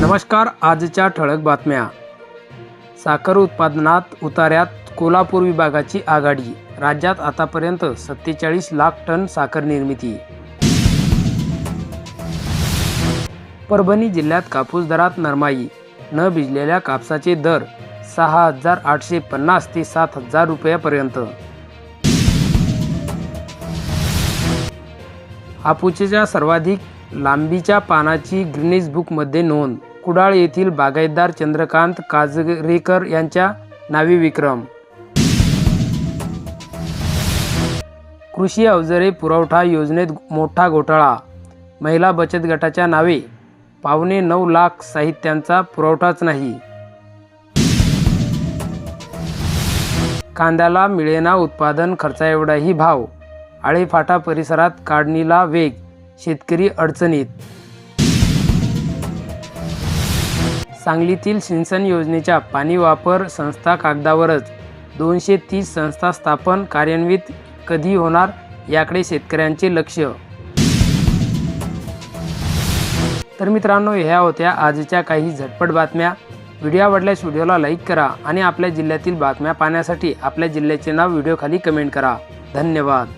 नमस्कार आजच्या ठळक बातम्या. साखर उत्पादनात उतार्यात कोल्हापूर विभागाची आघाडी. राज्यात आतापर्यंत सत्तेचाळीस लाख टन साखर निर्मिती. परभणी जिल्ह्यात कापूस दरात नरमाई. न भिजलेल्या कापसाचे दर सहा हजार आठशे पन्नास ते सात हजार रुपयापर्यंत. हापूसच्या सर्वाधिक लांबीच्या पानाची ग्रीनिज बुकमध्ये नोंद. कुडाळ येथील बागायतदार चंद्रकांत काजरेकर यांच्या नावे विक्रम. कृषी अवजारे पुरवठा योजनेत मोठा घोटाळा. महिला बचत गटाच्या नावे पावणे नऊ लाख साहित्यांचा पुरवठाच नाही. कांद्याला मिळेना उत्पादन खर्चाएवढाही भाव. आळेफाटा परिसरात काढणीला वेग शेतकरी अडचणीत सांगलीतील सिंचन योजनेच्या पाणी वापर संस्था कागदावरच. दोनशे तीस संस्था स्थापन कार्यान्वित कधी होणार याकडे शेतकऱ्यांचे लक्ष. तर मित्रांनो ह्या होत्या आजच्या काही झटपट बातम्या. व्हिडिओ आवडल्यास व्हिडिओला लाईक करा आणि आपल्या जिल्ह्यातील बातम्या पाहण्यासाठी आपल्या जिल्ह्याचे नाव व्हिडिओखाली कमेंट करा. धन्यवाद.